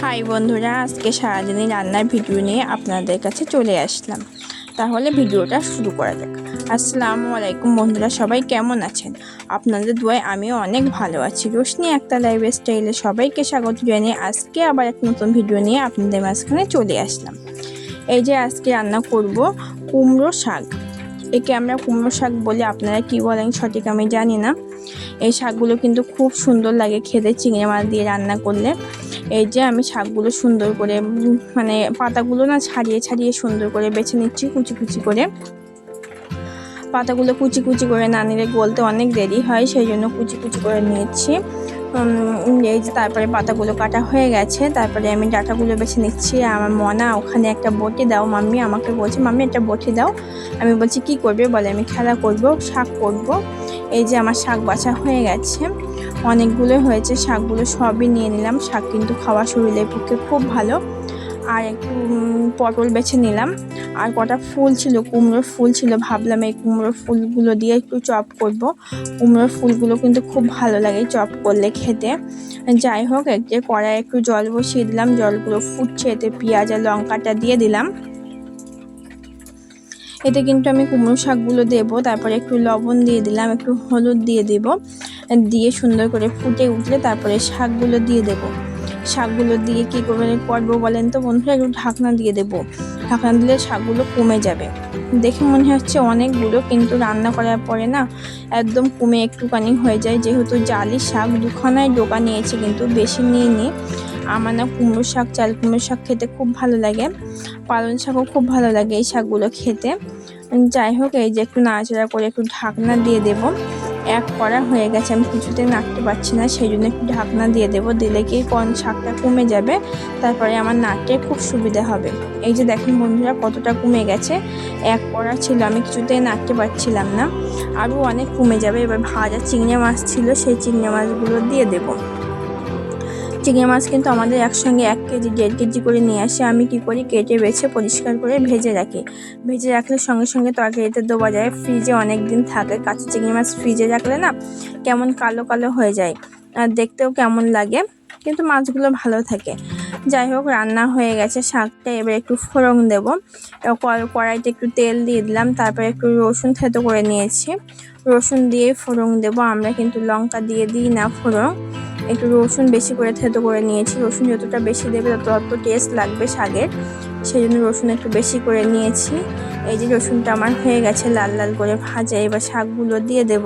High বন্ধুরা, আজকে সারাদিনই রান্নার ভিডিও নিয়ে আপনাদের কাছে চলে আসলাম। তাহলে ভিডিওটা শুরু করা যাক। আসসালামু আলাইকুম বন্ধুরা, সবাই কেমন আছেন? আপনাদের দোয়ায় আমিও অনেক ভালো আছি। রোশনি একটা লাইফ স্টাইলে সবাইকে স্বাগত জানিয়ে আজকে আবার এক নতুন ভিডিও নিয়ে আপনাদের মাঝখানে চলে আসলাম। এই যে আজকে রান্না করব কুমড়ো শাক। একে আমরা কুমড়ো শাক বলে, আপনারা কি বলেন সঠিক আমি জানি না। এই শাকগুলো কিন্তু খুব সুন্দর লাগে খেতে, চিংড়ি মাছ দিয়ে রান্না করলে। এই যে আমি শাকগুলো সুন্দর করে মানে পাতাগুলো না ছাড়িয়ে ছাড়িয়ে সুন্দর করে বেছে নিচ্ছি, কুচি কুচি করে। পাতাগুলো কুচি কুচি করে না নিলে গলতে অনেক দেরি হয়, সেই জন্য কুচি কুচি করে নিয়েছি। এই যে তারপরে পাতাগুলো কাটা হয়ে গেছে, তারপরে আমি ডাটাগুলো বেছে নিচ্ছি। আমার মনা, ওখানে একটা বটি দাও মাম্মি, আমাকে বলছে, মাম্মি, একটা বটি দাও। আমি বলছি, কি করবে? বলে, আমি খেলা করব, শাক করব। এই যে আমার শাক বাছা হয়ে গেছে। অনেকগুলো হয়েছে, শাকগুলো সবই নিয়ে নিলাম। শাক কিন্তু খাওয়া শরীরের পক্ষে খুব ভালো। আর একটু পটল বেছে নিলাম। আর কটা ফুল ছিল, কুমড়োর ফুল ছিল, ভাবলাম এই কুমড়োর ফুলগুলো দিয়ে একটু চপ করব। কুমড়োর ফুলগুলো কিন্তু খুব ভালো লাগে চপ করলে খেতে। যাই হোক যে কড়াই একটু জল বসিয়ে দিলাম। জলগুলো ফুটছে, এতে পেঁয়াজ আর লঙ্কাটা দিয়ে দিলাম। এতে কিন্তু আমি কুমড়ো শাকগুলো দেবো, তারপরে একটু লবণ দিয়ে দিলাম, একটু হলুদ দিয়ে দেব, দিয়ে সুন্দর করে ফুটে উঠলে তারপরে শাকগুলো দিয়ে দেব। শাকগুলো দিয়ে কী করবেন করব বলেন তো বন্ধুরা, একটু ঢাকনা দিয়ে দেব। ঢাকনা দিলে শাকগুলো কমে যাবে। দেখে মনে হচ্ছে অনেকগুলো, কিন্তু রান্না করার পরে না একদম কমে একটুখানি হয়ে যায়। যেহেতু জালি শাক, দুখানায় ডোকা নিয়েছি, কিন্তু বেশি নিয়ে নিই আমার না কুমড়ো শাক, চাল কুমড়ো শাক খেতে খুব ভালো লাগে। পালং শাকও খুব ভালো লাগে এই শাকগুলো খেতে। যাই হোক, এই যে একটু নাড়াচাড়া করে একটু ঢাকনা দিয়ে দেব। এক করা হয়ে গেছে, আমি কিছুতে নাড়তে পারছি না, সেই জন্য একটু ঢাকনা দিয়ে দেবো। দিলে কি কোন শাকটা কমে যাবে, তারপরে আমার নাড়তে খুব সুবিধা হবে। এই যে দেখেন বন্ধুরা, কতটা কমে গেছে। এক করা ছিল, আমি কিছুতেই নাড়তে পারছিলাম না। আরও অনেক কমে যাবে, এবার ভাজা চিংড়ি মাছ ছিল, সেই চিংড়ি মাছগুলো দিয়ে দেবো। চিংড়ি মাছ কিন্তু আমাদের একসঙ্গে এক কেজি, দেড় কেজি করে নিয়ে আসে। আমি কি করি? কেটে, বেছে, পরিষ্কার করে ভেজে রাখি। ভেজে রাখলে সঙ্গে সঙ্গে তরকারিতে দেওয়া যায়। ফ্রিজে অনেক দিন থাকে। কাঁচা চিংড়ি মাছ ফ্রিজে রাখলে না কেমন কালো কালো হয়ে যায়। আর দেখতেও কেমন লাগে। কিন্তু মাছগুলো ভালো থাকে। যাই হোক, রান্না হয়ে গেছে শাকটা। এবার একটু ফোড়ন দেবো। কড়াইতে একটু তেল দিয়ে দিলাম। তারপরে একটু রসুন থেতো করে নিয়েছি। রসুন দিয়ে ফোড়ন দেবো। আমরা কিন্তু লঙ্কা দিয়ে দিই না ফোড়ন। একটু রসুন বেশি করে থেতো করে নিয়েছি। রসুন যতটা বেশি দেবে, তত তত টেস্ট লাগবে শাকের। সেই জন্য রসুন একটু বেশি করে নিয়েছি। এই যে রসুনটা আমার হয়ে গেছে লাল লাল করে ভাজা, এবার শাকগুলো দিয়ে দেব।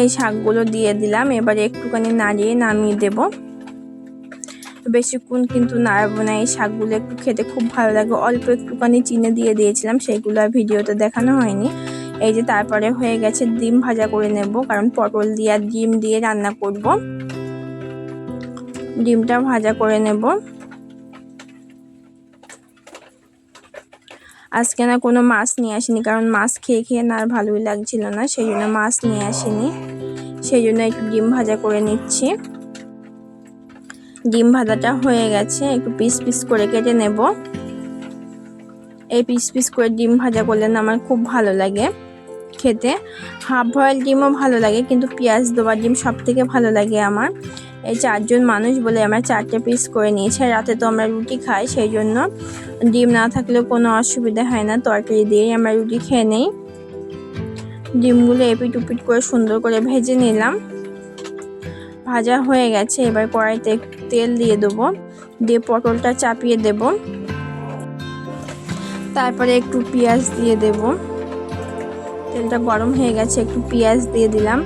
এই শাকগুলো দিয়ে দিলাম। এবারে একটুখানি নাড়িয়ে নামিয়ে দেব। বেশিক্ষণ কিন্তু নাড়াবো না। এই শাকগুলো একটু খেতে খুব ভালো লাগে। অল্প একটুখানি চিনে দিয়ে দিয়েছিলাম। সেগুলো আর ভিডিওতে দেখানো হয়নি। এই যে তারপরে হয়ে গেছে ডিম ভাজা করে নেব। কারণ পটল দিয়ে আর ডিম দিয়ে রান্না করব। ডিমটা ভাজা করে নেব। আজকে না কোনো মাছ নিয়ে আসিনি, কারণ মাছ খেয়ে খেয়ে না আর ভালোই লাগছিল না সেই জন্য মাছ নিয়ে আসিনি। সেই জন্য একটু ডিম ভাজা করে নিচ্ছি। ডিম ভাজাটা হয়ে গেছে, একটু পিস পিস করে কেটে নেব। এই পিস পিস করে ডিম ভাজা করলে না আমার খুব ভালো লাগে খেতে। হাফ বয়েল ডিমও ভালো লাগে, কিন্তু পেঁয়াজ দেওয়া ডিম সব থেকে ভালো লাগে আমার। এই চারজন মানুষ বলে আমরা চারটে পিস করে নিয়েছি। রাতে তো আমরা রুটি খাই, সেই জন্য ডিম না থাকলেও কোনো অসুবিধা হয় না, তরকারি দিয়েই আমরা রুটি খেয়ে নেই। ডিমগুলো এপিট উপিট করে সুন্দর করে ভেজে নিলাম। ভাজা হয়ে গেছে, এবার কড়াইতে তেল দিয়ে দেবো, দিয়ে পটলটা চাপিয়ে দেব। তারপরে একটু পেঁয়াজ দিয়ে দেব। তেলটা গরম হয়ে গেছে, একটু পেঁয়াজ দিয়ে দিলাম।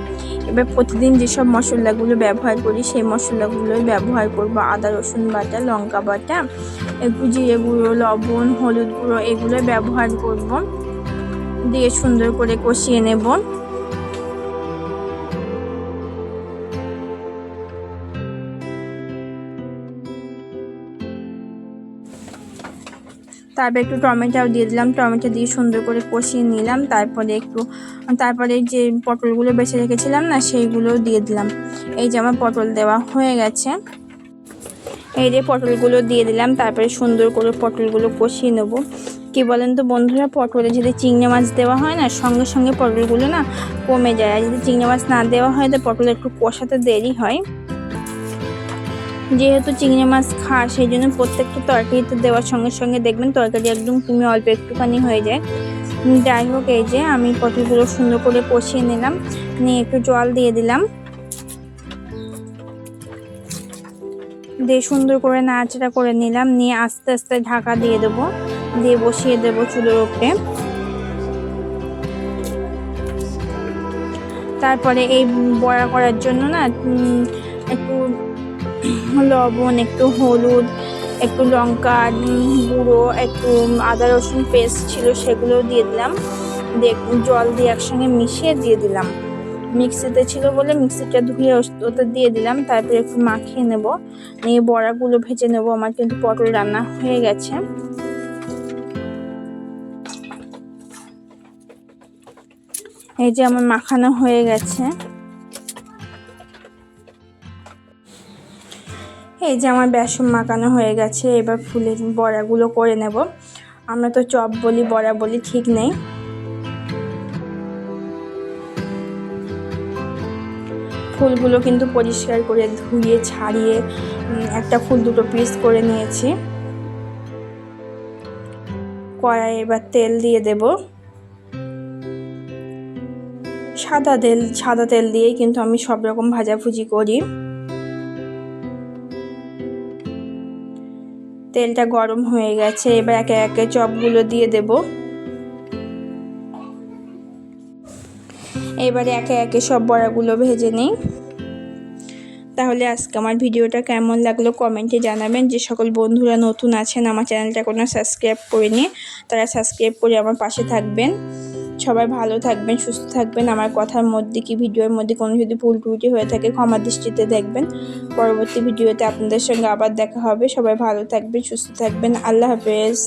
এবার প্রতিদিন যেসব মশলাগুলো ব্যবহার করি, সেই মশলাগুলোই ব্যবহার করব। আদা, রসুন বাটা, লঙ্কা বাটা একটু জিরে গুঁড়ো, লবণ, হলুদ গুঁড়ো এগুলো ব্যবহার করব। দিয়ে সুন্দর করে কষিয়ে নেব। তারপরে একটু টমেটো দিয়ে দিলাম। টমেটো দিয়ে সুন্দর করে কষিয়ে নিলাম। তারপরে একটু, তারপরে যে পটলগুলো বেছে রেখেছিলাম না সেইগুলো দিয়ে দিলাম। এই যে আমার পটল দেওয়া হয়ে গেছে। এই যে পটলগুলো দিয়ে দিলাম। তারপরে সুন্দর করে পটলগুলো কষিয়ে নেব। কি বলেন তো বন্ধুরা, পটলে যদি চিংড়ি মাছ দেওয়া হয় না, সঙ্গে সঙ্গে পটলগুলো না কমে যায়। আর যদি চিংড়ি মাছ না দেওয়া হয়, তো পটল একটু কষাতে দেরি হয়। যেহেতু চিংড়ি মাছ খাওয়া সেই জন্য প্রত্যেকটা তরকারিতে দেওয়ার সঙ্গে সঙ্গে দেখবেন তরকারি একদম তুমি অল্প একটুখানি হয়ে যায়। যাই হোক, এই যে আমি পটলগুলো সুন্দর করে কষিয়ে নিলাম, নিয়ে একটু জল দিয়ে দিলাম। দিয়ে সুন্দর করে নাড়াচাড়া করে নিলাম, নিয়ে আস্তে আস্তে ঢাকা দিয়ে দেবো, দিয়ে বসিয়ে দেবো চুলোর উপরে। তারপরে এই বড়া করার জন্য না লবণ, একটু হলুদ, একটু লঙ্কা, গুঁড়ো, একটু আদা, রসুন পেস্ট ছিল সেগুলো দিয়ে দিলাম। দিয়ে জল দিয়ে একসঙ্গে মিশিয়ে দিয়ে দিলাম। মিক্সিতে ছিল বলে মিক্সিটা ধুয়ে ওতে দিয়ে দিলাম। তারপরে একটু মাখিয়ে নেব। নিয়ে বড়াগুলো ভেজে নেব। আমার কিন্তু পটল রান্না হয়ে গেছে। এই যে আমার মাখানো হয়ে গেছে। এই যে আমার বেসন মাখানো হয়ে গেছে, এবার ফুলের বড়াগুলো করে নেব। আমরা তো চপ বলি, বড়া বলি, ঠিক নেই। ফুলগুলো কিন্তু পরিষ্কার করে ধুয়ে, ছাড়িয়ে একটা ফুল দুটো পিস করে নিয়েছি। কড়াই এবার তেল দিয়ে দেব। সাদা তেল সাদা তেল দিয়েই কিন্তু আমি সব রকম ভাজাভুজি করি। তেলটা গরম হয়ে গেছে, এবার একে একে চপগুলো দিয়ে দেব। এবারে একে একে সব বড়াগুলো ভেজে নিই। তাহলে আজকে আমার ভিডিওটা কেমন লাগল কমেন্টে জানাবেন। যে সকল বন্ধুরা নতুন আছেন, আমার চ্যানেলটা কোনো সাবস্ক্রাইব করে নিয়ে তারা সাবস্ক্রাইব করে আমার পাশে থাকবেন। সবাই ভালো থাকবেন, সুস্থ থাকবেন। আমার কথার মধ্যে কি, ভিডিওর মধ্যে কোনো যদি ভুল ত্রুটি হয়ে থাকে, ক্ষমা দৃষ্টিতে দেখবেন। পরবর্তী ভিডিওতে আপনাদের সঙ্গে আবার দেখা হবে। সবাই ভালো থাকবেন, সুস্থ থাকবেন। আল্লাহ হাফেজ।